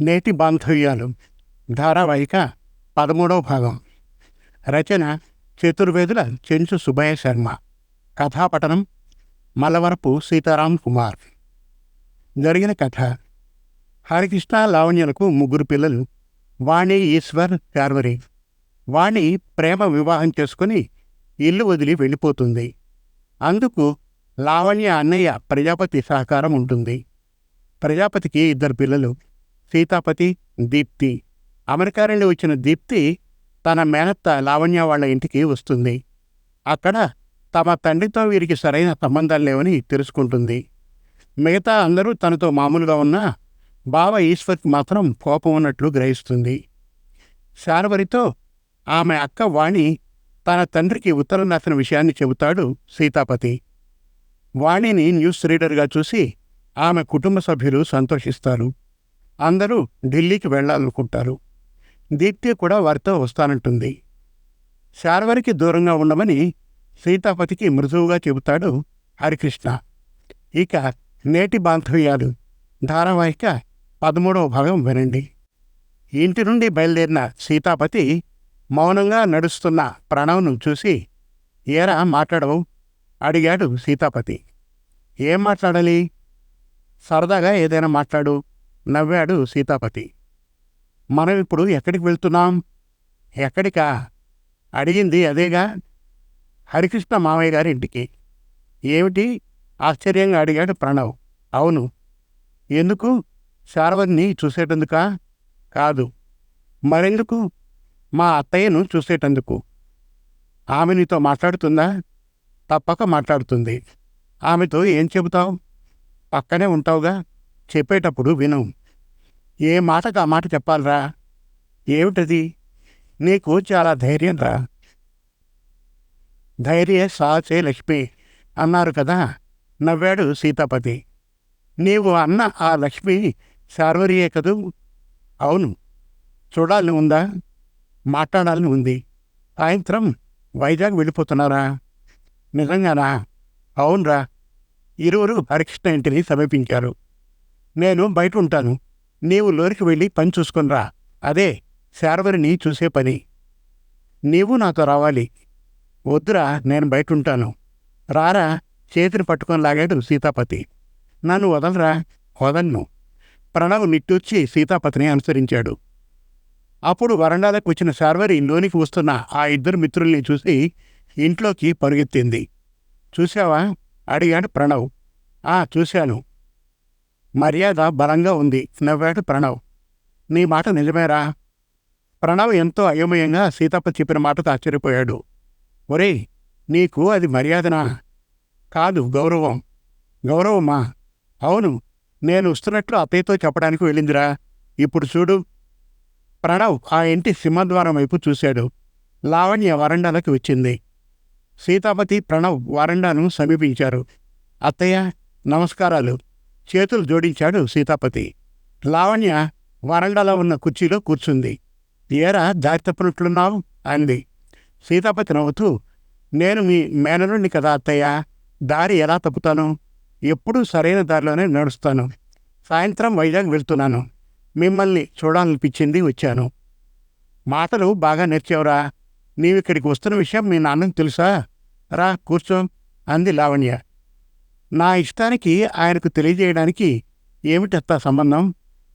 నేటి బాంధవ్యాలు. ధారావాహిక పదమూడవ భాగం. రచన చతుర్వేదుల చెంచు సుబ్బయ్య శర్మ. కథాపఠనం మలవరపు సీతారాం కుమార్. జరిగిన కథ. హరికృష్ణ లావణ్యలకు ముగ్గురు పిల్లలు. వాణి ఈశ్వర్ శార్వరి వాణి ప్రేమ వివాహం చేసుకుని ఇల్లు వదిలి వెళ్ళిపోతుంది. అందుకు లావణ్య అన్నయ్య ప్రజాపతి సహకారం ఉంటుంది. ప్రజాపతికి ఇద్దరు పిల్లలు. సీతాపతి దీప్తి. అమెరికా నుండి వచ్చిన దీప్తి తన మేనత్త లావణ్య వాళ్ళ ఇంటికి వస్తుంది. అక్కడ తమ తండ్రితో వీరికి సరైన సంబంధాలు లేవని తెలుసుకుంటుంది. మిగతా అందరూ తనతో మామూలుగా ఉన్నా బావ ఈశ్వర్కి మాత్రం కోపం ఉన్నట్లు గ్రహిస్తుంది. శార్వరితో ఆమె అక్క వాణి తన తండ్రికి ఉత్తరం రాసిన విషయాన్ని చెబుతాడు సీతాపతి. వాణిని న్యూస్ రీడర్గా చూసి ఆమె కుటుంబ సభ్యులు సంతోషిస్తారు. అందరూ ఢిల్లీకి వెళ్ళాలనుకుంటారు. దీప్తి కూడా వారితో వస్తానంటుంది. శార్వరికి దూరంగా ఉండమని సీతాపతికి మృదువుగా చెబుతాడు హరికృష్ణ. ఇక నేటి బాంధవ్యాలు ధారావాహిక పదమూడవ భాగం వినండి. ఇంటి నుండి బయలుదేరిన సీతాపతి మౌనంగా నడుస్తున్న ప్రణవ్ను చూసి ఏరా మాట్లాడవు? అడిగాడు సీతాపతి. ఏం మాట్లాడాలి? సరదాగా ఏదైనా మాట్లాడు. నవ్వాడు సీతాపతి. మనం ఇప్పుడు ఎక్కడికి వెళ్తున్నాం? ఎక్కడికా? అడిగింది అదేగా? హరికృష్ణ మామయ్య గారి ఇంటికి ఏమిటి? ఆశ్చర్యంగా అడిగాడు ప్రణవ్. అవును. ఎందుకు? శారవతిని చూసేటందుకా? కాదు. మరెందుకు? మా అత్తయ్యను చూసేటందుకు. ఆమె నీతో మాట్లాడుతుందా? తప్పక మాట్లాడుతుంది. ఆమెతో ఏం చెబుతావు? పక్కనే ఉంటావుగా? చెప్పేటప్పుడు విను. ఏ మాటకు ఆ మాట చెప్పాలరా? ఏమిటది? నీకు చాలా ధైర్యం రా. ధైర్య సాహసే లక్ష్మి అన్నారు కదా? నవ్వాడు సీతాపతి. నీవు అన్న ఆ లక్ష్మి శార్వరియే కదూ? అవును. చూడాలని ఉందా? మాట్లాడాలని ఉంది. సాయంత్రం వైజాగ్ వెళ్ళిపోతున్నారా? నిజంగానా? అవునరా. ఇరువురు హరికృష్ణ ఇంటిని సమీపించారు. నేను బయట ఉంటాను నీవు లోరికి వెళ్ళి పని చూసుకొనిరా అదే శార్వరిని చూసే పని. నీవు నాతో రావాలి. వద్దురా నేను బయట ఉంటాను రారా చేతిని పట్టుకొని లాగాడు సీతాపతి. నన్ను వదలరా? వదన్ను ప్రణవ్ నిట్టూర్చి సీతాపతిని అనుసరించాడు. అప్పుడు వరండాలకు వచ్చిన శార్వరి లోనికి వస్తున్న ఆ ఇద్దరు మిత్రుల్ని చూసి ఇంట్లోకి పరుగెత్తింది. చూశావా? అడిగాడు ప్రణవ్. ఆ చూశాను. మర్యాద బలంగా ఉంది. నవ్వాడు ప్రణవ్. నీ మాట నిజమేరా? ప్రణవ్ ఎంతో అయోమయంగా సీతప్ప చెప్పిన మాటతో ఆశ్చర్యపోయాడు. ఒరేయ్ నీకు అది మర్యాదనా? కాదు గౌరవం. గౌరవమా? అవును నేను వస్తున్నట్లు అత్తయ్యతో చెప్పడానికి వెళ్ళిందిరా. ఇప్పుడు చూడు. ప్రణవ్ ఆ ఇంటి సింహద్వారం వైపు చూశాడు. లావణ్య వరండాలకు వచ్చింది. సీతాపతి ప్రణవ్ వరండాను సమీపించారు. అత్తయ్య నమస్కారాలు. చేతులు జోడించాడు సీతాపతి. లావణ్య వరండాలో ఉన్న కుర్చీలో కూర్చుంది. ఏరా దారి తప్పినట్లున్నావు? అంది. సీతాపతి నవ్వుతూ నేను మీ మేనరుణ్ణి కదా అత్తయ్య. దారి ఎలా తప్పుతాను? ఎప్పుడూ సరైన దారిలోనే నడుస్తాను. సాయంత్రం వైజాగ్ వెళ్తున్నాను. మిమ్మల్ని చూడాలనిపించింది వచ్చాను. మాటలు బాగా నేర్చావురా. నీవిక్కడికి వస్తున్న విషయం మీ నాన్నకు తెలుసా? రా కూర్చో అంది లావణ్య. నా ఇష్టానికి ఆయనకు తెలియజేయడానికి ఏమిటత్తా సంబంధం?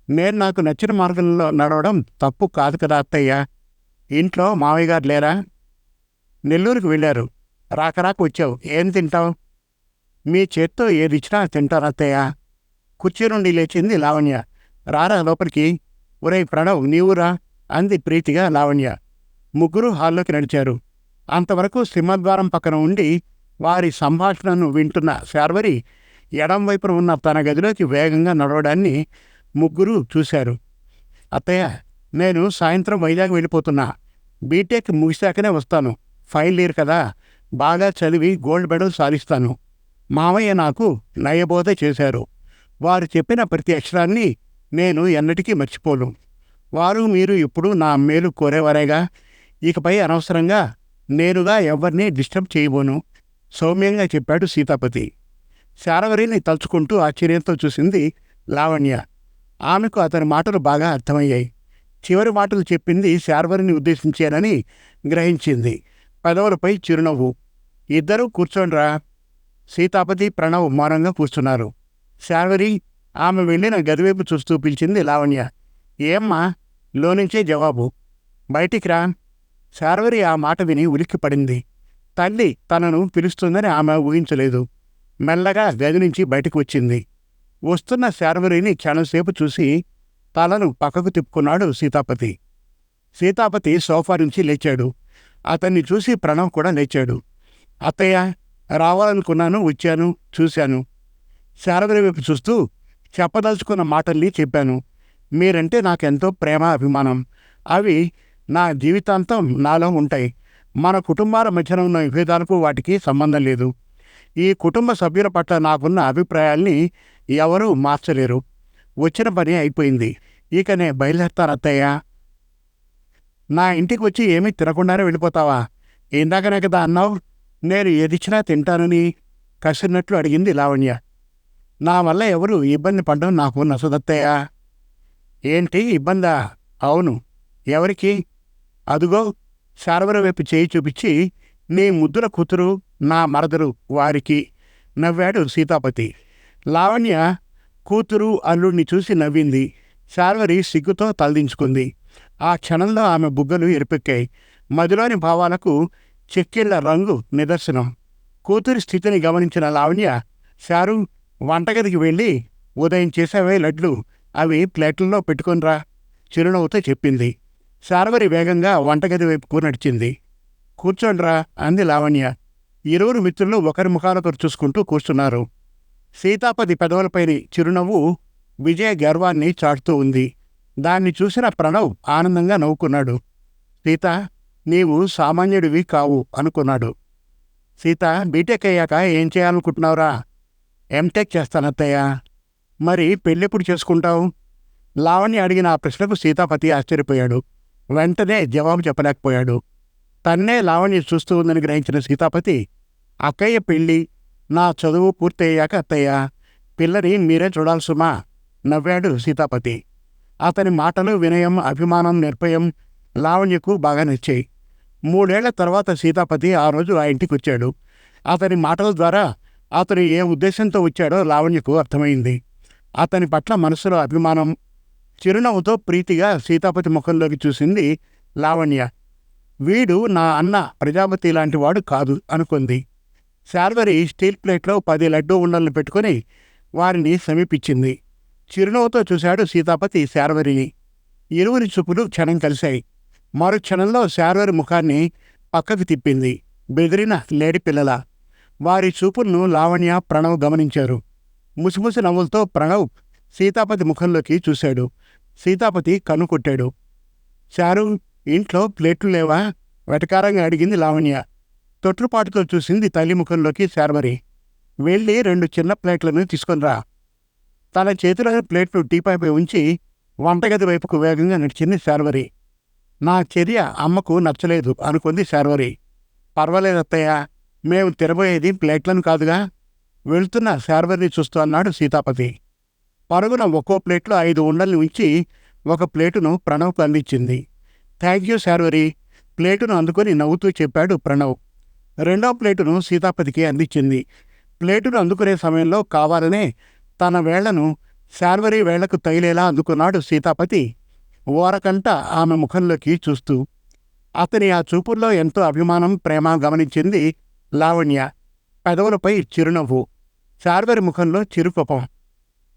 నేను నాకు నచ్చిన మార్గంలో నడవడం తప్పు కాదు కదా అత్తయ్య. ఇంట్లో మావయ్య గారు లేరా? నెల్లూరుకు వెళ్ళారు. రాక రాక వచ్చావు. ఏం తింటావు? మీ చేత్తో ఏది ఇచ్చినా తింటాను అత్తయ్య. కుర్చీ నుండి లేచింది లావణ్య. రారా లోపలికి? ఒరే ప్రణవ్ నీవురా అంది ప్రీతిగా లావణ్య. ముగ్గురు హాల్లోకి నడిచారు. అంతవరకు సింహద్వారం పక్కన ఉండి వారి సంభాషణను వింటున్న శార్వరి ఎడం వైపున ఉన్న తన గదిలోకి వేగంగా నడవడాన్ని ముగ్గురు చూశారు. అత్తయ్య నేను సాయంత్రం వైజాగ్ వెళ్ళిపోతున్నా. బీటెక్ ముగిశాకనే వస్తాను. ఫైల్ ఇయర్ కదా. బాగా చదివి గోల్డ్ మెడల్ సాధిస్తాను. మావయ్య నాకు నయబోధ చేశారు. వారు చెప్పిన ప్రతి అక్షరాన్ని నేను ఎన్నటికీ మర్చిపోను. వారు మీరు ఇప్పుడు నా మేలు కోరేవారేగా. ఇకపై అనవసరంగా నేనుగా ఎవరిని డిస్టర్బ్ చేయబోను. సౌమ్యంగా చెప్పాడు సీతాపతి. శారవరిని తలుచుకుంటూ ఆశ్చర్యంతో చూసింది లావణ్య. ఆమెకు అతని మాటలు బాగా అర్థమయ్యాయి. చివరి మాటలు చెప్పింది శార్వరిని ఉద్దేశించానని గ్రహించింది. పెదవులపై చిరునవ్వు. ఇద్దరూ కూర్చోండ్రా సీతాపతి ప్రణవ్ మౌనంగా కూర్చున్నారు. శార్వరి ఆమె వెళ్ళిన గదివైపు చూస్తూ పిలిచింది లావణ్య. ఏమ్మా? లోనించే జవాబు. బయటికి రా. శార్వరి ఆ మాట విని ఉలిక్కిపడింది. తల్లి తనను పిలుస్తుందని ఆమె ఊహించలేదు. మెల్లగా గది నుంచి బయటకు వచ్చింది. వస్తున్న శార్వరిని క్షణంసేపు చూసి తలను పక్కకు తిప్పుకున్నాడు సీతాపతి. సీతాపతి సోఫా నుంచి లేచాడు. అతన్ని చూసి ప్రణవ్ కూడా లేచాడు. అత్తయ్య రావాలనుకున్నాను వచ్చాను చూశాను. శారదరి వైపు చూస్తూ చెప్పదలుచుకున్న మాటల్ని చెప్పాను. మీరంటే నాకెంతో ప్రేమ అభిమానం. అవి నా జీవితాంతం నాలో ఉంటాయి. మన కుటుంబాల మధ్యన ఉన్న విభేదాలకు వాటికి సంబంధం లేదు. ఈ కుటుంబ సభ్యుల పట్ల నాకున్న అభిప్రాయాల్ని ఎవరూ మార్చలేరు. వచ్చిన పని అయిపోయింది. ఇక నే బయలుదేరతాను నా ఇంటికి వచ్చి ఏమీ తినకుండానే వెళ్ళిపోతావా? ఇందాకనే కదా అన్నావు. నేను ఏదిచ్చినా తింటానని కసిరినట్లు అడిగింది లావణ్య. నా వల్ల ఎవరు ఇబ్బంది పడడం నాకు నసదత్తయ్య ఏంటి ఇబ్బందా? అవును. ఎవరికి? అదుగో శారవర వైపు చేయి చూపించి నీ ముద్దుల కూతురు నా మరదరు వారికి నవ్వాడు సీతాపతి. లావణ్య కూతురు అల్లుడిని చూసి నవ్వింది. శార్వరి సిగ్గుతో తలదించుకుంది. ఆ క్షణంలో ఆమె బుగ్గలు ఎరిపెక్కాయి. మదిలోని భావాలకు చెక్కిళ్ళ రంగు నిదర్శనం. కూతురి స్థితిని గమనించిన లావణ్య శారు వంటగదికి వెళ్ళి ఉదయం చేసావే లడ్లు. అవి ప్లేట్లలో పెట్టుకొనిరా చిరునవ్వుతో చెప్పింది. శార్వరి వేగంగా వంటగది వైపు నడిచింది. కూర్చోండ్రా అంది లావణ్య. ఇరువురు మిత్రులు ఒకరి ముఖాలొకరు చూసుకుంటూ కూర్చున్నారు. సీతాపతి పెదవులపైని చిరునవ్వు విజయ గర్వాన్ని చాటుతూ ఉంది. దాన్ని చూసిన ప్రణవ్ ఆనందంగా నవ్వుకున్నాడు. సీత నీవు సామాన్యుడివి కావు అనుకున్నాడు. సీత బీటెక్ అయ్యాక ఏం చేయాలనుకుంటున్నావురా? ఎంటెక్ చేస్తానత్తయ్య. మరి పెళ్ళెప్పుడు చేసుకుంటావు? లావణ్య అడిగిన ఆ ప్రశ్నకు సీతాపతి ఆశ్చర్యపోయాడు. వెంటనే జవాబు చెప్పలేకపోయాడు. తన్నే లావణ్య చూస్తూ ఉందని గ్రహించిన సీతాపతి అక్కయ్య పెళ్ళి నా చదువు పూర్తయ్యాక అత్తయ్య పిల్లని మీరే చూడాల్సుమా నవ్వాడు సీతాపతి. అతని మాటలు వినయం అభిమానం నిర్భయం లావణ్యకు బాగా నచ్చాయి. మూడేళ్ళ తర్వాత సీతాపతి ఆ రోజు ఆ ఇంటికి వచ్చాడు అతని మాటల ద్వారా అతను ఏ ఉద్దేశంతో వచ్చాడో లావణ్యకు అర్థమైంది. అతని పట్ల మనసులో అభిమానం చిరునవ్వుతో ప్రీతిగా సీతాపతి ముఖంలోకి చూసింది లావణ్య. వీడు నా అన్న ప్రజాపతి లాంటి వాడు కాదు అనుకుంది. శార్వరి స్టీల్ ప్లేట్లో పది లడ్డూ ఉండలను పెట్టుకుని వారిని సమీపించింది. చిరునవ్వుతో చూశాడు సీతాపతి శార్వరిని. ఇరువురి చూపులు క్షణం కలిశాయి. మరు క్షణంలో శార్వరి ముఖాన్ని పక్కకు తిప్పింది. బెదిరిన లేడి పిల్లల. వారి చూపులను లావణ్య ప్రణవ్ గమనించారు. ముసిముసి నవ్వులతో ప్రణవ్ సీతాపతి ముఖంలోకి చూశాడు. సీతాపతి కన్నుకొట్టాడు చారు ఇంట్లో ప్లేట్లు లేవా వెటకారంగా అడిగింది లావణ్య. తొట్రుపాటుతో చూసింది తల్లి ముఖంలోకి శార్వరి. వెళ్ళి రెండు చిన్న ప్లేట్లను తీసుకొనిరా తన చేతిలో ప్లేట్ను టీపాయిపై ఉంచి వంటగది వైపుకు వేగంగా నడిచింది శార్వరి. నా చర్య అమ్మకు నచ్చలేదు అనుకుంది శార్వరి. పర్వాలేదత్తయ్య మేము తిరబోయేది ప్లేట్లను కాదుగా. వెళ్తున్న శార్వరిని చూస్తూ అన్నాడు సీతాపతి. పరుగున ఒక్కో ప్లేట్లో ఐదు ఉండల్ని ఉంచి ఒక ప్లేటును ప్రణవ్కు అందించింది. Thank you Sharvari. ప్లేటును అందుకొని నవ్వుతూ చెప్పాడు ప్రణవ్. రెండో ప్లేటును సీతాపతికి అందించింది. ప్లేటును అందుకునే సమయంలో కావాలనే తన వేళ్ళను శార్వరి వేళ్ళకు తగిలేలా అందుకున్నాడు సీతాపతి. ఓరకంట ఆమె ముఖంలోకి చూస్తూ అతని ఆ చూపుల్లో ఎంతో అభిమానం ప్రేమ గమనించింది లావణ్య. పెదవులపై చిరునవ్వు. శార్వరి ముఖంలో చిరుకోపం.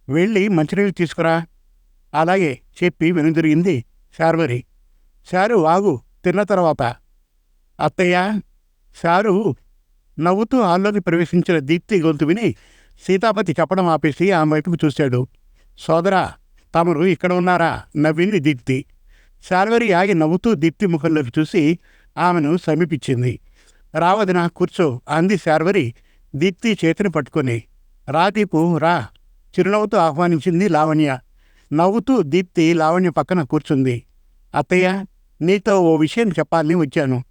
వెళ్ళి మంచినీళ్ళు తీసుకురా. అలాగే చెప్పి వెనుదిరిగింది శార్వరి. శారు వాగు తిన్న తర్వాత. అత్తయ్య శారు నవ్వుతూ హాల్లోకి ప్రవేశించిన దీప్తి గొంతు విని సీతాపతి చెప్పడం ఆపేసి ఆమె వైపుకు చూశాడు. సోదరా తమరు ఇక్కడ ఉన్నారా? నవ్వింది దీప్తి. శార్వరి ఆగి నవ్వుతూ దీప్తి ముఖంలోకి చూసి ఆమెను సమీపించింది. రావదిన కూర్చో అంది శార్వరి. దీప్తి చేతిని పట్టుకొని రా దీపు రా. చిరునవ్వుతో ఆహ్వానించింది లావణ్య. నవ్వుతూ దీప్తి లావణ్య పక్కన కూర్చుంది. అత్తయ్య నీతో ఓ విషయం చెప్పాలని వచ్చాను.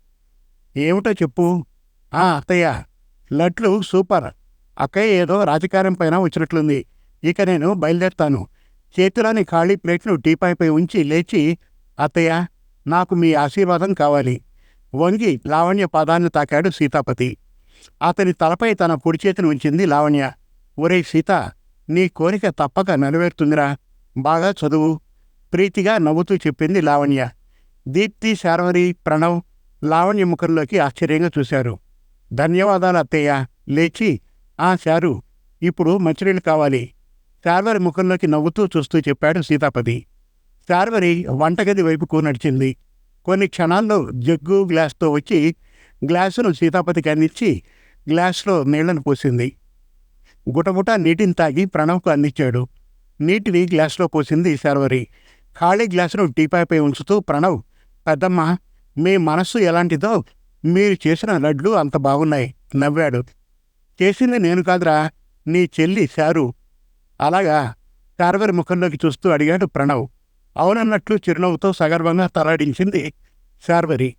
ఏమిటో చెప్పు. ఆ అత్తయ్య లడ్లు సూపర్. అక్కయ్య ఏదో రాజకార్యం పైన వచ్చినట్లుంది. ఇక నేను బయలుదేరుతాను. చేతిలోని ఖాళీ ప్లేట్ను టీపాయిపై ఉంచి లేచి అత్తయ్య నాకు మీ ఆశీర్వాదం కావాలి. వంగి లావణ్య పాదాన్ని తాకాడు సీతాపతి. అతని తలపై తన కుడి చేతిని ఉంచింది లావణ్య. ఒరే సీత నీ కోరిక తప్పక నెరవేరుతుందిరా. బాగా చదువు. ప్రీతిగా నవ్వుతూ చెప్పింది లావణ్య. దీప్తి శార్వరి ప్రణవ్ లావణ్య ముఖంలోకి ఆశ్చర్యంగా చూశారు. ధన్యవాదాలు అత్తయ్య. లేచి ఆ శారు ఇప్పుడు మంచినీళ్ళు కావాలి శార్వరి ముఖంలోకి నవ్వుతూ చూస్తూ చెప్పాడు సీతాపతి. శార్వరి వంటగది వైపుకు నడిచింది కొన్ని క్షణాల్లో జగ్గు గ్లాస్తో వచ్చి గ్లాసును సీతాపతికి అందించి గ్లాస్లో నీళ్ళను పోసింది. గుటగుట నీటిని తాగి ప్రణవ్కు అందించాడు. నీటిని గ్లాసులో పోసింది శార్వరి. ఖాళీ గ్లాసును టీపాయిపై ఉంచుతూ ప్రణవ్ పెద్దమ్మ మీ మనస్సు ఎలాంటిదో మీరు చేసిన లడ్లు అంత బాగున్నాయి నవ్వాడు. చేసింది నేను కాదురా నీ చెల్లి శారు. అలాగా? శార్వరి ముఖంలోకి చూస్తూ అడిగాడు ప్రణవ్. అవునన్నట్లు చిరునవ్వుతో సగర్వంగా తలాడించింది శార్వరి.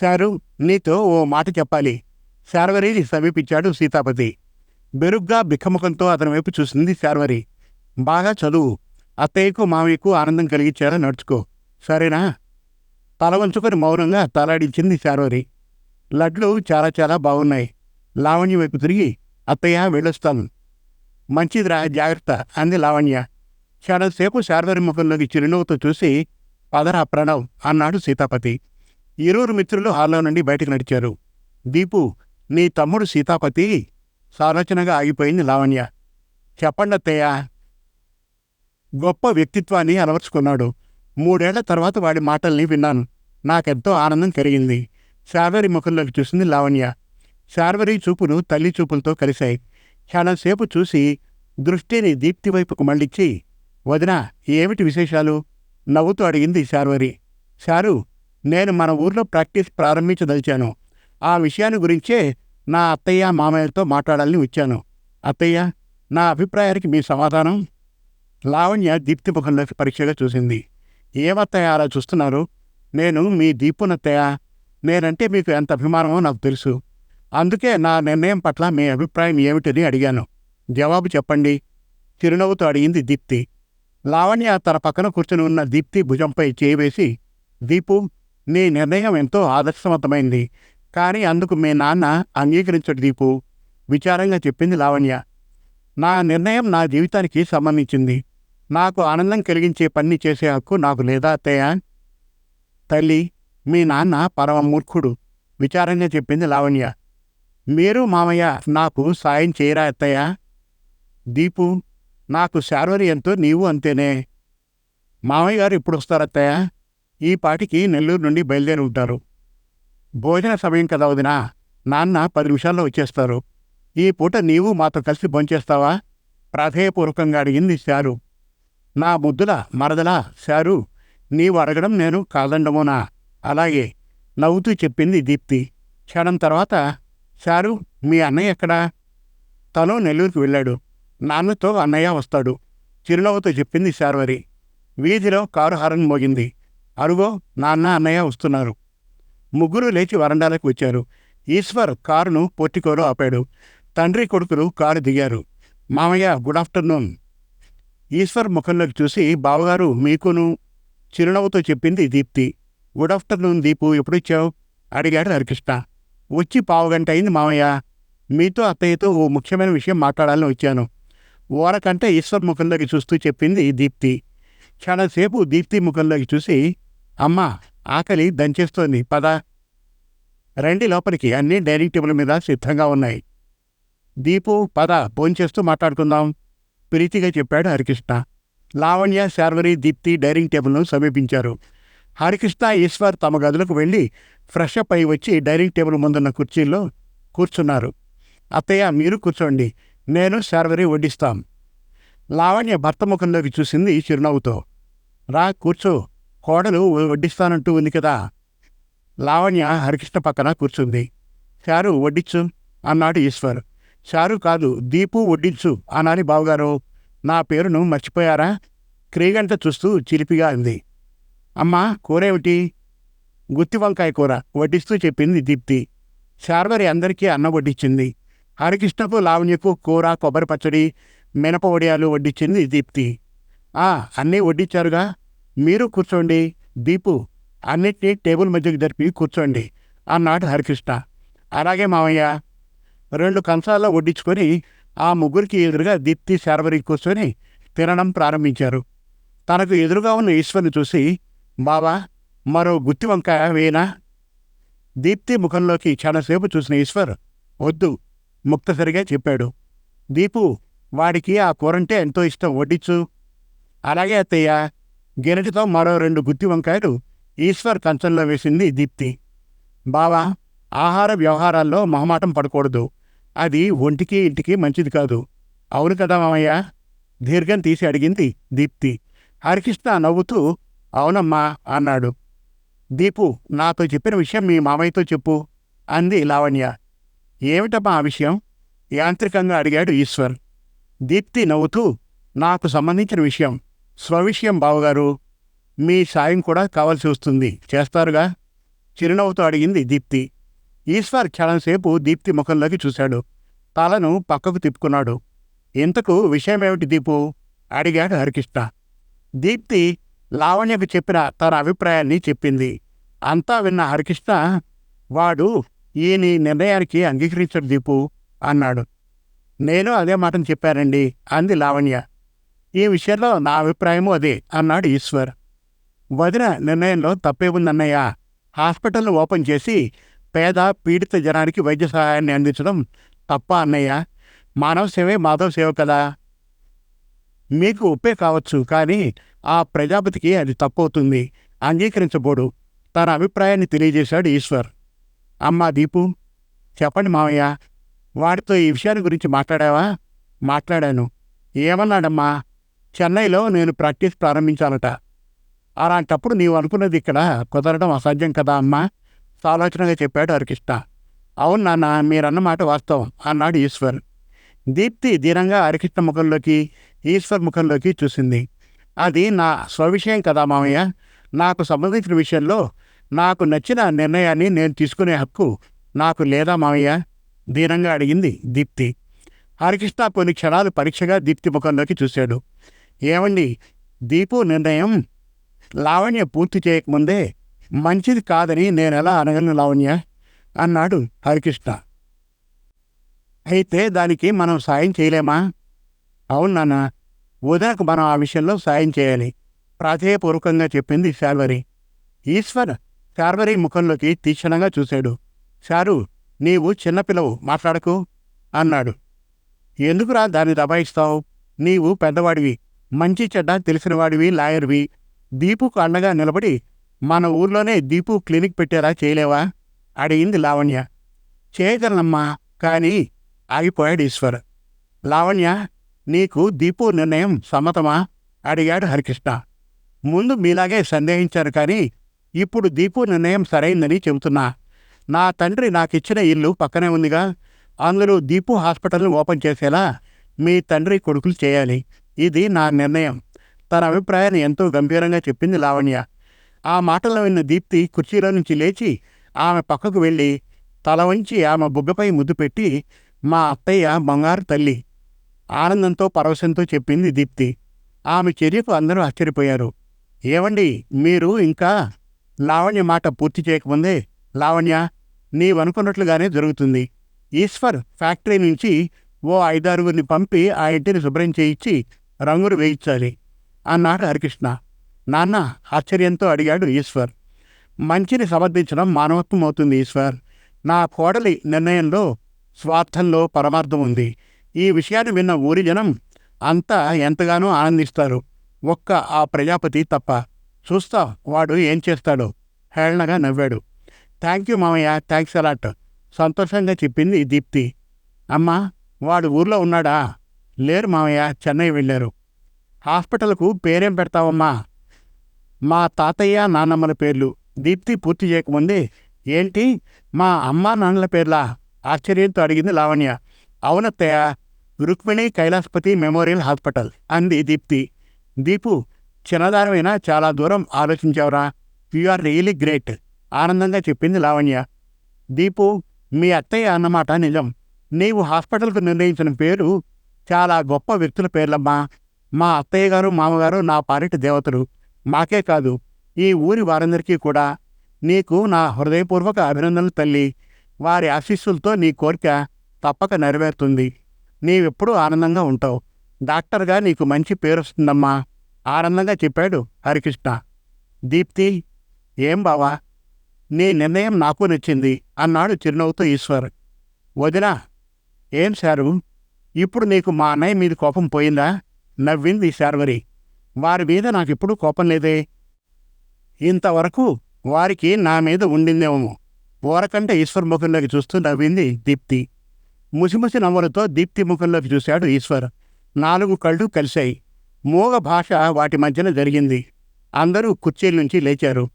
శారు నీతో ఓ మాట చెప్పాలి. శార్వరిని సమీపించాడు సీతాపతి. బెరుగ్గా బిక్కముఖంతో అతని వైపు చూసింది శార్వరి. బాగా చదువు. అత్తయ్యకు మామయ్యకు ఆనందం కలిగించేలా నడుచుకో. సరేనా? తల వంచుకొని మౌనంగా తలాడించింది శార్వరి. లడ్లు చాలా చాలా బాగున్నాయి. లావణ్య వైపు తిరిగి అత్తయ్య వెళ్ళొస్తాను. మంచిదిరా జాగ్రత్త అంది లావణ్య. క్షణంసేపు శార్వరి ముఖంలోకి చిరునవ్వుతో చూసి పదరా ప్రణవ్ అన్నాడు సీతాపతి. ఇరువురు మిత్రులు హాల్లో నుండి బయటకు నడిచారు. దీపు నీ తమ్ముడు సీతాపతి సాలోచనగా ఆగిపోయింది లావణ్య. చెప్పండి అత్తయ్య గొప్ప వ్యక్తిత్వాన్ని అలవర్చుకున్నాడు. మూడేళ్ళ తర్వాత వాడి మాటల్ని విన్నాను. నాకెంతో ఆనందం కలిగింది. శార్వరి ముఖంలోకి చూసింది లావణ్య. శార్వరి చూపులు తల్లి చూపులతో కలిశాయి. క్షణంసేపు చూసి దృష్టిని దీప్తి వైపుకు మళ్ళించి వదినా ఏమిటి విశేషాలు? నవ్వుతూ అడిగింది శార్వరి. శారు నేను మన ఊర్లో ప్రాక్టీస్ ప్రారంభించదలిచాను. ఆ విషయాన్ని గురించే నా అత్తయ్య మామయ్యతో మాట్లాడాలని వచ్చాను. అత్తయ్య నా అభిప్రాయానికి మీ సమాధానం? లావణ్య దీప్తి ముఖంలోకి పరీక్షగా చూసింది. ఏమత్తయ్య అలా చూస్తున్నారు? నేను మీ దీపునత్తయ్య. నేనంటే మీకు ఎంత అభిమానమో నాకు తెలుసు. అందుకే నా నిర్ణయం పట్ల మీ అభిప్రాయం ఏమిటని అడిగాను. జవాబు చెప్పండి. చిరునవ్వుతో అడిగింది దీప్తి. లావణ్య తన పక్కన కూర్చుని ఉన్న దీప్తి భుజంపై చేయివేసి దీపు నీ నిర్ణయం ఎంతో ఆదర్శవంతమైంది. కానీ అందుకు మీ నాన్న అంగీకరించడు దీపు. విచారంగా చెప్పింది లావణ్య. నా నిర్ణయం నా జీవితానికి సంబంధించింది. నాకు ఆనందం కలిగించే పని చేసే హక్కు నాకు లేదా అత్తయ్య? తల్లి మీ నాన్న పరమ మూర్ఖుడు విచారంగా చెప్పింది లావణ్య. మీరు మామయ్య నాకు సాయం చేయరా అత్తయ్య? దీపు నాకు శార్వరి ఎంతో నీవు అంతేనే. మామయ్య గారు ఇప్పుడు వస్తారత్తయ్య ఈ పాటికి నెల్లూరు నుండి బయలుదేరి ఉంటారు. భోజన సమయం కదా వదినా. నాన్న పది నిమిషాల్లో వచ్చేస్తారు. ఈ పూట నీవు మాతో కలిసి భోంచేస్తావా? ప్రాధేయపూర్వకంగా అడిగింది శారు. నా ముద్దుల మరదలా శారు నీవు అడగడం నేను కాదండమోనా? అలాగే నవ్వుతూ చెప్పింది దీప్తి. క్షణం తర్వాత శారు మీ అన్నయ్య ఎక్కడా? తను నెల్లూరుకు వెళ్ళాడు. నాన్నతో అన్నయ్య వస్తాడు. చిరునవ్వుతో చెప్పింది శార్వరి. వీధిలో కారు హారన్ మోగింది. అరుగో నాన్న అన్నయ్య వస్తున్నారు. ముగ్గురు లేచి వరండాలకు వచ్చారు. ఈశ్వర్ కారును పొట్టికోలో ఆపాడు. తండ్రి కొడుకులు కారు దిగారు. మామయ్య గుడ్ ఆఫ్టర్నూన్ ఈశ్వర్ ముఖంలోకి చూసి బావగారు మీకును చిరునవ్వుతో చెప్పింది దీప్తి. గుడ్ ఆఫ్టర్నూన్ దీపు ఎప్పుడొచ్చావు? అడిగాడు హరికృష్ణ. వచ్చి పావుగంట అయింది మామయ్య. మీతో అత్తయ్యతో ఓ ముఖ్యమైన విషయం మాట్లాడాలని వచ్చాను. ఓరకంటే ఈశ్వర్ ముఖంలోకి చూస్తూ చెప్పింది దీప్తి. చాలాసేపు దీప్తి ముఖంలోకి చూసి అమ్మా ఆకలి దంచేస్తోంది. పద. రండి లోపలికి. అన్నీ డైనింగ్ టేబుల్ మీద సిద్ధంగా ఉన్నాయి. దీపు పద. భోంచేస్తూ మాట్లాడుకుందాం. ప్రీతిగా చెప్పాడు హరికృష్ణ. లావణ్య శార్వరి దీప్తి డైనింగ్ టేబుల్ను సమీపించారు. హరికృష్ణ ఈశ్వర్ తమ గదులకు వెళ్ళి ఫ్రెష్ అప్ అయి వచ్చి డైనింగ్ టేబుల్ ముందున్న కుర్చీల్లో కూర్చున్నారు. అత్తయ్య మీరు కూర్చోండి. నేను శార్వరి వడ్డిస్తాం. లావణ్య భర్త ముఖంలోకి చూసింది చిరునవ్వుతో. రా కూర్చో. కోడలు వడ్డిస్తానంటూ ఉంది కదా. లావణ్య హరికృష్ణ పక్కన కూర్చుంది. చారు వడ్డించు అన్నాడు ఈశ్వర్. చారు కాదు దీపు వడ్డించు అనాలి బావగారు. నా పేరును మర్చిపోయారా? క్రీగంట చూస్తూ చిలిపిగా అంది. అమ్మా కూరేమిటి? గుత్తి వంకాయ కూర వడ్డిస్తూ చెప్పింది దీప్తి. శార్వరి అందరికీ అన్నం వడ్డించింది. హరికృష్ణకు లావణ్యకు కూర కొబ్బరి పచ్చడి మినప వడియాలు వడ్డించింది దీప్తి. ఆ అన్నీ వడ్డించారుగా? మీరు కూర్చోండి. దీపు అన్నిటినీ టేబుల్ మధ్యకి జరిపి కూర్చోండి. అన్నాడు హరికృష్ణ. అలాగే మామయ్య రెండు కంచాల్లో వడ్డించుకొని ఆ ముగ్గురికి ఎదురుగా దీప్తి శారవరి కూర్చొని తినడం ప్రారంభించారు. తనకు ఎదురుగా ఉన్న ఈశ్వర్ని చూసి బావా మరో గుత్తి వంకాయ వేనా దీప్తి ముఖంలోకి చాలాసేపు చూసిన ఈశ్వర్ వద్దు ముక్తసరిగా చెప్పాడు. దీపు వాడికి ఆ కూరంటే ఎంతో ఇష్టం. వడ్డించు. అలాగే అత్తయ్య. గిరటితో మరో రెండు గుత్తి వంకాయలు ఈశ్వర్ కంచంలో వేసింది దీప్తి. బావా ఆహార వ్యవహారాల్లో మొహమాటం పడకూడదు. అది ఒంటికి ఇంటికి మంచిది కాదు. అవును కదా మామయ్య? దీర్ఘం తీసి అడిగింది దీప్తి. హరికృష్ణ నవ్వుతూ అవునమ్మా అన్నాడు. దీపు నాతో చెప్పిన విషయం మీ మామయ్యతో చెప్పు అంది లావణ్య. ఏమిటమ్మా ఆ విషయం? యాంత్రికంగా అడిగాడు ఈశ్వర్. దీప్తి నవ్వుతూ నాకు సంబంధించిన విషయం. స్వవిషయం బావగారు మీ సాయం కూడా కావాల్సి వస్తుంది. చేస్తారుగా? చిరునవ్వుతో అడిగింది దీప్తి. ఈశ్వర్ క్షణంసేపు దీప్తి ముఖంలోకి చూశాడు. తలను పక్కకు తిప్పుకున్నాడు. ఇంతకు విషయమేమిటి దీపు? అడిగాడు హరికృష్ణ. దీప్తి లావణ్యకు చెప్పిన తన అభిప్రాయాన్ని చెప్పింది. అంతా విన్న హరికృష్ణ వాడు ఈయన నిర్ణయానికి అంగీకరించడు దీపు అన్నాడు. నేను అదే మాటను చెప్పానండి అంది లావణ్య. ఈ విషయంలో నా అభిప్రాయము అదే అన్నాడు ఈశ్వర్. వదిన నిర్ణయంలో తప్పే ఉందన్నయ్య. హాస్పిటల్ను ఓపెన్ చేసి పేద పీడిత జనానికి వైద్య సహాయాన్ని అందించడం తప్ప అన్నయ్య? మానవ సేవే మాధవ సేవ కదా? మీకు ఒప్పే కావచ్చు కానీ ఆ ప్రజాపతికి అది తప్పవుతుంది. అంగీకరించబోడు తన అభిప్రాయాన్ని తెలియజేశాడు ఈశ్వర్. అమ్మా దీపు చెప్పండి మావయ్య వాడితో ఈ విషయాన్ని గురించి మాట్లాడావా? మాట్లాడాను. ఏమన్నాడమ్మా? చెన్నైలో నేను ప్రాక్టీస్ ప్రారంభించాలట. అలాంటప్పుడు నీవు అనుకున్నది ఇక్కడ కుదరడం అసాధ్యం కదా అమ్మా? సాలోచనగా చెప్పాడు హరికృష్ణ అవును నాన్న మీరన్న మాట వాస్తవం అన్నాడు ఈశ్వర్. దీప్తి దీనంగా హరికృష్ణ ముఖంలోకి ఈశ్వర్ ముఖంలోకి చూసింది. అది నా స్వవిషయం కదా మామయ్య. నాకు సంబంధించిన విషయంలో నాకు నచ్చిన నిర్ణయాన్ని నేను తీసుకునే హక్కు నాకు లేదా మామయ్య? దీనంగా అడిగింది దీప్తి. హరికృష్ణ కొన్ని క్షణాలు పరీక్షగా దీప్తి ముఖంలోకి చూశాడు. ఏమండి? దీపు నిర్ణయం. లావణ్య పూర్తి చేయకముందే మంచిది కాదని నేనెలా అనగలను లావణ్య? అన్నాడు హరికృష్ణ. అయితే దానికి మనం సాయం చేయలేమా? అవును నాన్న ఉదయకు మనం ఆ విషయంలో సాయం చేయాలి. ప్రాధేయపూర్వకంగా చెప్పింది శార్వరి ఈశ్వర్ శార్వరి ముఖంలోకి తీక్షణంగా చూశాడు. శారు నీవు చిన్నపిల్లవు మాట్లాడకు అన్నాడు. ఎందుకురా దాన్ని దబాయిస్తావు? నీవు పెద్దవాడివి. మంచి చెడ్డ తెలిసినవాడివి లాయర్వి. దీపుకు అండగా నిలబడి మన ఊర్లోనే దీపు క్లినిక్ పెట్టారా చేయలేవా? అడిగింది లావణ్య. చేయగలనమ్మా కానీ ఆగిపోయాడు ఈశ్వర్. లావణ్య నీకు దీపు నిర్ణయం సమ్మతమా? అడిగాడు హరికృష్ణ. ముందు మీలాగే సందేహించారు కానీ ఇప్పుడు దీపు నిర్ణయం సరైందని చెబుతున్నా. నా తండ్రి నాకిచ్చిన ఇల్లు పక్కనే ఉందిగా. అందులో దీపు హాస్పిటల్ని ఓపెన్ చేసేలా మీ తండ్రి కొడుకులు చేయాలి. ఇది నా నిర్ణయం. తన అభిప్రాయాన్ని ఎంతో గంభీరంగా చెప్పింది లావణ్య. ఆ మాటలు విన్న దీప్తి కుర్చీలో నుంచి లేచి ఆమె పక్కకు వెళ్ళి తల వంచి ఆమె బుగ్గపై ముద్దు పెట్టి మా అత్తయ్య బంగారు తల్లి ఆనందంతో పరవశంతో చెప్పింది దీప్తి. ఆమె చర్యకు అందరూ ఆశ్చర్యపోయారు. ఏవండి మీరు ఇంకా లావణ్య మాట పూర్తి చేయకముందే లావణ్య నీవనుకున్నట్లుగానే జరుగుతుంది. ఈశ్వర్ ఫ్యాక్టరీ నుంచి ఓ ఐదారుగురిని పంపి ఆ ఇంటిని శుభ్రం చేయించి రంగులు వేయించాలి అన్నాడు హరికృష్ణ. నాన్న ఆశ్చర్యంతో అడిగాడు ఈశ్వర్. మంచిని సమర్థించడం మానవత్వం అవుతుంది ఈశ్వర్. నా కోడలి నిర్ణయంలో స్వార్థంలో పరమార్థం ఉంది. ఈ విషయాన్ని విన్న ఊరి జనం అంతా ఎంతగానో ఆనందిస్తారు. ఒక్క ఆ ప్రజాపతి తప్ప. చూస్తా వాడు ఏం చేస్తాడో. హేళనగా నవ్వాడు. థ్యాంక్ యూ మామయ్య థ్యాంక్స్ అలాట్. సంతోషంగా చెప్పింది దీప్తి. అమ్మా వాడు ఊర్లో ఉన్నాడా? లేరు మామయ్య చెన్నై వెళ్ళారు. హాస్పిటల్కు పేరేం పెడతావమ్మా? మా తాతయ్య నాన్నమ్మల పేర్లు. దీప్తి పూర్తి చేయకముందే ఏంటి? మా అమ్మ నాన్నల పేర్లా? ఆశ్చర్యంతో అడిగింది లావణ్య. అవునత్తయ్య రుక్మిణి కైలాసపతి మెమోరియల్ హాస్పిటల్ అంది దీప్తి. దీపు చిన్నదానమైనా చాలా దూరం ఆలోచించావురా. యు ఆర్ రియలీ గ్రేట్ ఆనందంగా చెప్పింది లావణ్య. దీపు మీ అత్తయ్య అన్నమాట నిజం. నీవు హాస్పిటల్కు నిర్ణయించిన పేరు చాలా గొప్ప వ్యక్తుల పేర్లమ్మా. మా అత్తయ్య గారు మామగారు నా పాలిటి దేవతలు. మాకే కాదు ఈ ఊరి వారందరికీ కూడా. నీకు నా హృదయపూర్వక అభినందనలు తల్లి. వారి ఆశీస్సులతో నీ కోరిక తప్పక నెరవేరుతుంది. నీవెప్పుడూ ఆనందంగా ఉంటావు. డాక్టర్గా నీకు మంచి పేరు వస్తుందమ్మా. ఆనందంగా చెప్పాడు హరికృష్ణ. దీప్తి ఏం బావా? నీ నిర్ణయం నాకు నచ్చింది అన్నాడు చిరునవ్వుతో ఈశ్వర్. వదినా ఏం సారు ఇప్పుడు నీకు మా అన్నయ్య మీద కోపం పోయిందా? నవ్వింది శార్వరి. వారి మీద నాకిప్పుడు కోపం లేదే. ఇంతవరకు వారికి నా మీద ఉండిందేమో. ఓరకంటే ఈశ్వర్ ముఖంలోకి చూస్తూ నవ్వింది దీప్తి. ముసిముసి నవ్వులతో దీప్తి ముఖంలోకి చూశాడు ఈశ్వర్. నాలుగు కళ్ళు కలిశాయి. మూగ భాష వాటి మధ్యన జరిగింది. అందరూ కుర్చీల నుంచి లేచారు.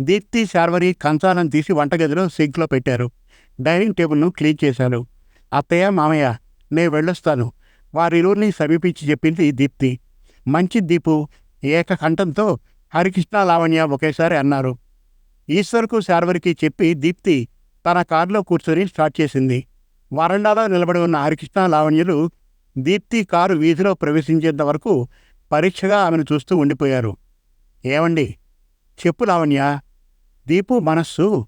దీప్తి శార్వరి కంచాలను తీసి వంటగదిలో సింక్లో పెట్టారు. డైనింగ్ టేబుల్ను క్లీన్ చేశారు. అత్తయ్య మామయ్య నేను వెళ్ళొస్తాను. వారిరువురిని సమీపించి చెప్పింది దీప్తి. మంచి దీపు ఏకకంఠంతో హరికృష్ణ లావణ్య ఒకేసారి అన్నారు. ఈశ్వర్కు శార్వరికి చెప్పి దీప్తి తన కారులో కూర్చొని స్టార్ట్ చేసింది. వరండాలో నిలబడి ఉన్న హరికృష్ణ లావణ్యులు దీప్తి కారు వీధిలో ప్రవేశించేంత వరకు పరీక్షగా ఆమెను చూస్తూ ఉండిపోయారు. ఏమండి? చెప్పు లావణ్య. దీపు మనస్సు.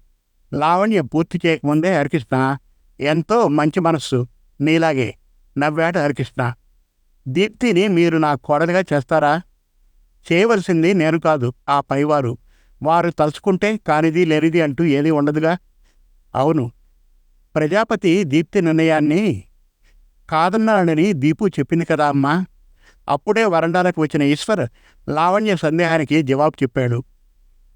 లావణ్య పూర్తి చేయకముందే హరికృష్ణ ఎంతో మంచి మనస్సు. నీలాగే నవ్వాడు హరికృష్ణ. దీప్తిని మీరు నా కోడలిగా చేస్తారా? చేయవలసింది నేను కాదు ఆ పైవారు. వారు తలుచుకుంటే కానిది లేనిది అంటూ ఏదీ ఉండదుగా? అవును. ప్రజాపతి దీప్తి నిర్ణయాన్ని కాదన్నాడని దీపు చెప్పింది కదా అమ్మా. అప్పుడే వరండాలకు వచ్చిన ఈశ్వర్ లావణ్య సందేహానికి జవాబు చెప్పాడు.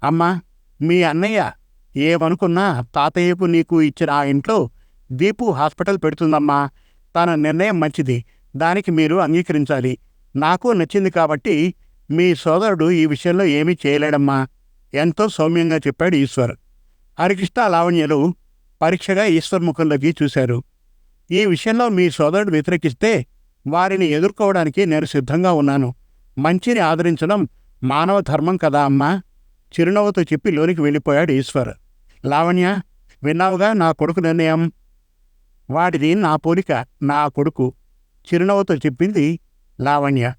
అమ్మా మీ అన్నయ్య ఏమనుకున్నా తాతయ్యకు నీకు ఇచ్చిన ఆ ఇంట్లో దీపు హాస్పిటల్ పెడుతుందమ్మా. తన నిర్ణయం మంచిది. దానికి మీరు అంగీకరించాలి. నాకు నచ్చింది కాబట్టి మీ సోదరుడు ఈ విషయంలో ఏమీ చేయలేడమ్మా. ఎంతో సౌమ్యంగా చెప్పాడు ఈశ్వర్. హరికృష్ణ లావణ్యలు పరీక్షగా ఈశ్వర్ ముఖంలోకి చూశారు. ఈ విషయంలో మీ సోదరుడు వ్యతిరేకిస్తే వారిని ఎదుర్కోవడానికి నేను సిద్ధంగా ఉన్నాను. మంచిని ఆదరించడం మానవ ధర్మం కదా అమ్మా. చిరునవ్వుతో చెప్పి లోనికి వెళ్ళిపోయాడు ఈశ్వర్. లావణ్య విన్నావుగా నా కొడుకు నిర్ణయం? వాడిది నా పోలిక నా కొడుకు. చిరునవ్వుతో చెప్పింది లావణ్య.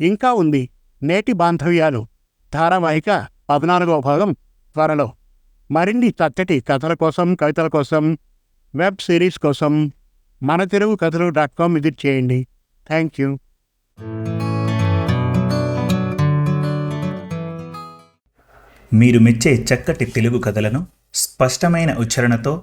ఇంకా ఉంది నేటి బాంధవ్యాలు. ధారావాహిక పద్నాలుగవ భాగం త్వరలో. మరిన్ని చక్కటి కథల కోసం కవితల కోసం వెబ్ సిరీస్ కోసం మన తెలుగు కథలు డాట్ కామ్ విజిట్ చేయండి. Thank you. మీరు మెచ్చే చక్కటి తెలుగు కథలను స్పష్టమైన ఉచ్చారణతో